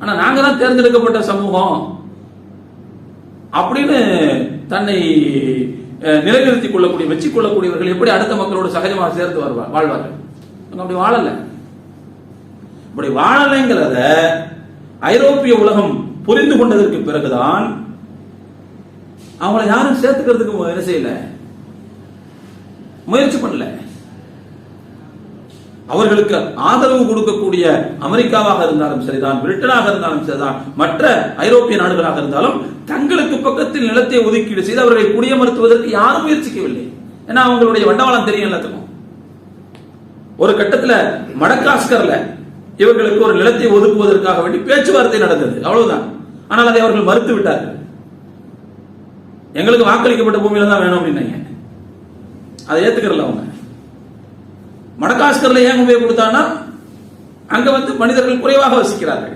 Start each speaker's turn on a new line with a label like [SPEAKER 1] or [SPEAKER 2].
[SPEAKER 1] ஆனா நாங்க தான் தேர்ந்தெடுக்கப்பட்ட சமூகம். அப்படின்னு தன்னை அஹ், நிலைநிறுத்திக் கொள்ளக்கூடிய வச்சு கொள்ளக்கூடியவர்கள் எப்படி அடுத்த மக்களோடு சகஜமாக சேர்த்து வருவார் வாழ்வார்கள்? அப்படி வாழல. இப்படி வாழலைங்கிறத ஐரோப்பிய உலகம் புரிந்து கொண்டதற்கு பிறகுதான் அவங்கள யாரும் சேர்த்துக்கிறதுக்கு என்ன செய்யல? முயற்சி பண்ணல. அவர்களுக்கு ஆதரவு கொடுக்கக்கூடிய அமெரிக்காவாக இருந்தாலும் சரிதான் பிரிட்டனாக இருந்தாலும் சரிதான் மற்ற ஐரோப்பிய நாடுகளாக இருந்தாலும் தங்களுக்கு பக்கத்தில் நிலத்தை ஒதுக்கீடு செய்து அவர்களை குடியமர்த்துவதற்கு யாரும் முயற்சிக்கவில்லை. ஏன்னா அவங்களுடைய வண்டவாளம் தெரியும் எல்லாத்துக்கும். ஒரு கட்டத்துல மடகாஸ்கர்ல இவர்களுக்கு ஒரு நிலத்தை ஒதுக்குவதற்காக வேண்டி பேச்சுவார்த்தை நடந்தது. அவ்வளவுதான். ஆனால் அதை அவர்கள் மறுத்து விட்டார்கள் எங்களுக்கு வாக்களிக்கப்பட்ட பூமியில தான் வேணும் அப்படின்னாங்க. அதை ஏத்துக்கிறல அவங்க. மடகாஸ்கர்ல ஏன் உபயோகப்படுத்தானா அங்க வந்து மனிதர்கள் குறைவாக வசிக்கிறார்கள்.